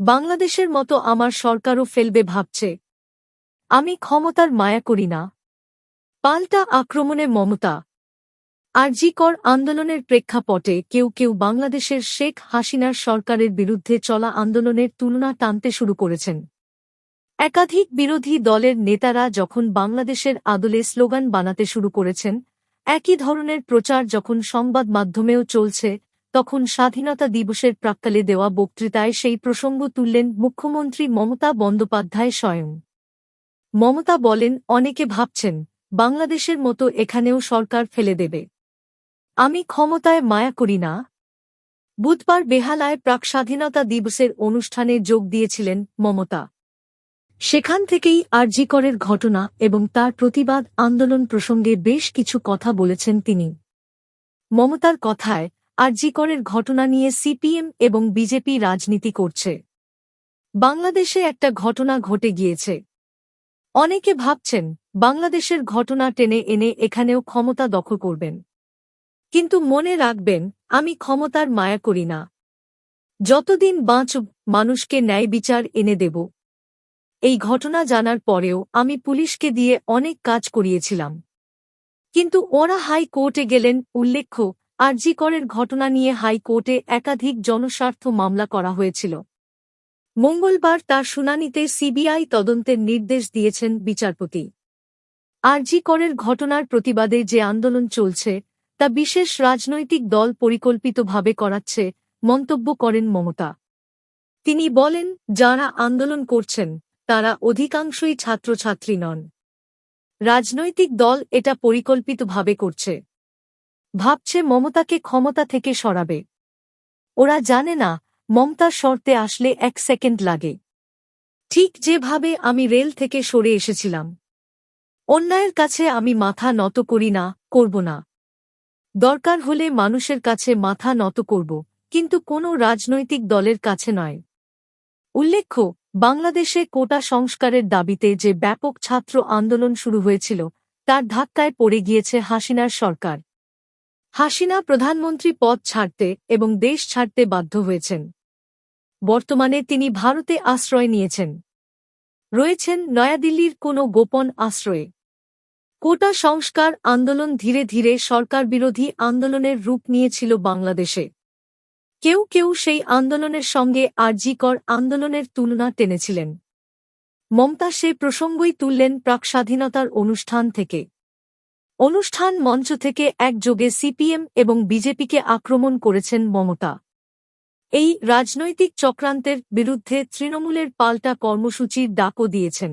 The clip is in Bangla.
বাংলাদেশের মতো আমার সরকারও ফেলবে ভাবছে। আমি ক্ষমতার মায়া করি না। পাল্টা আক্রমণে মমতা। আর আরজিকর আন্দোলনের প্রেক্ষাপটে কেউ কেউ বাংলাদেশের শেখ হাসিনার সরকারের বিরুদ্ধে চলা আন্দোলনের তুলনা টানতে শুরু করেছেন। একাধিক বিরোধী দলের নেতারা যখন বাংলাদেশের আদলে স্লোগান বানাতে শুরু করেছেন, একই ধরনের প্রচার যখন সংবাদ মাধ্যমেও চলছে তখন স্বাধীনতা দিবসের প্রাক্কালে দেওয়া বক্তৃতায় সেই প্রসঙ্গ তুললেন মুখ্যমন্ত্রী মমতা বন্দ্যোপাধ্যায় স্বয়ং। মমতা বলেন, অনেকে ভাবছেন, বাংলাদেশের মতো এখানেও সরকার ফেলে দেবে। আমি ক্ষমতায় মায়া করি না। বুধবার বেহালায় প্রাক স্বাধীনতা দিবসের অনুষ্ঠানে যোগ দিয়েছিলেন মমতা। সেখান থেকেই আরজিকরের ঘটনা এবং তার প্রতিবাদ আন্দোলন প্রসঙ্গে বেশ কিছু কথা বলেছেন তিনি। মমতার কথায় আরজিকরের ঘটনা নিয়ে সিপিএম এবং বিজেপি রাজনীতি করছে। বাংলাদেশে একটা ঘটনা ঘটে গিয়েছে। অনেকে ভাবছেন, বাংলাদেশের ঘটনা টেনে এনে এখানেও ক্ষমতা দখল করবেন। কিন্তু মনে রাখবেন, আমি ক্ষমতার মায়া করি না। যতদিন বাঁচব, মানুষকে ন্যায় বিচার এনে দেব। এই ঘটনা জানার পরেও আমি পুলিশকে দিয়ে অনেক কাজ করিয়েছিলাম। কিন্তু ওরা হাইকোর্টে গেলেন, উল্লেখ্য আরজিকরের ঘটনা নিয়ে হাইকোর্টে একাধিক জনস্বার্থ মামলা করা হয়েছিল। মঙ্গলবার তার শুনানিতে সিবিআই তদন্তের নির্দেশ দিয়েছেন বিচারপতি। আরজিকরের ঘটনার প্রতিবাদে যে আন্দোলন চলছে, তা বিশেষ রাজনৈতিক দল পরিকল্পিতভাবে করাচ্ছে মন্তব্য করেন মমতা। তিনি বলেন, যারা আন্দোলন করছেন, তারা অধিকাংশই ছাত্রছাত্রী নন। রাজনৈতিক দল এটা পরিকল্পিতভাবে করছে। ভাবছে মমতাকে ক্ষমতা থেকে সরাবে। ওরা জানে না, মমতার শর্তে আসলে এক সেকেন্ড লাগে। ঠিক যেভাবে আমি রেল থেকে সরে এসেছিলাম। অন্যায়ের কাছে আমি মাথা নত করি না, করব না। দরকার হলে মানুষের কাছে মাথা নত করব, কিন্তু কোনো রাজনৈতিক দলের কাছে নয়। উল্লেখ্য, বাংলাদেশে কোটা সংস্কারের দাবিতে যে ব্যাপক ছাত্র আন্দোলন শুরু হয়েছিল, তার ধাক্কায় পড়ে গিয়েছে হাসিনার সরকার। হাসিনা প্রধানমন্ত্রী পদ ছাড়তে এবং দেশ ছাড়তে বাধ্য হয়েছেন। বর্তমানে তিনি ভারতে আশ্রয় নিয়েছেন। রয়েছেন নয়াদিল্লির কোনো গোপন আশ্রয়ে। কোটা সংস্কার আন্দোলন ধীরে ধীরে সরকার বিরোধী আন্দোলনের রূপ নিয়েছিল বাংলাদেশে। কেউ কেউ সেই আন্দোলনের সঙ্গে আরজিকর আন্দোলনের তুলনা টেনেছিলেন। মমতা সে প্রসঙ্গই তুললেন প্রাক স্বাধীনতার অনুষ্ঠান থেকে। অনুষ্ঠান মঞ্চ থেকে একযোগে সিপিএম এবং বিজেপিকে আক্রমণ করেছেন মমতা। এই রাজনৈতিক চক্রান্তের বিরুদ্ধে তৃণমূলের পাল্টা কর্মসূচির ডাকও দিয়েছেন।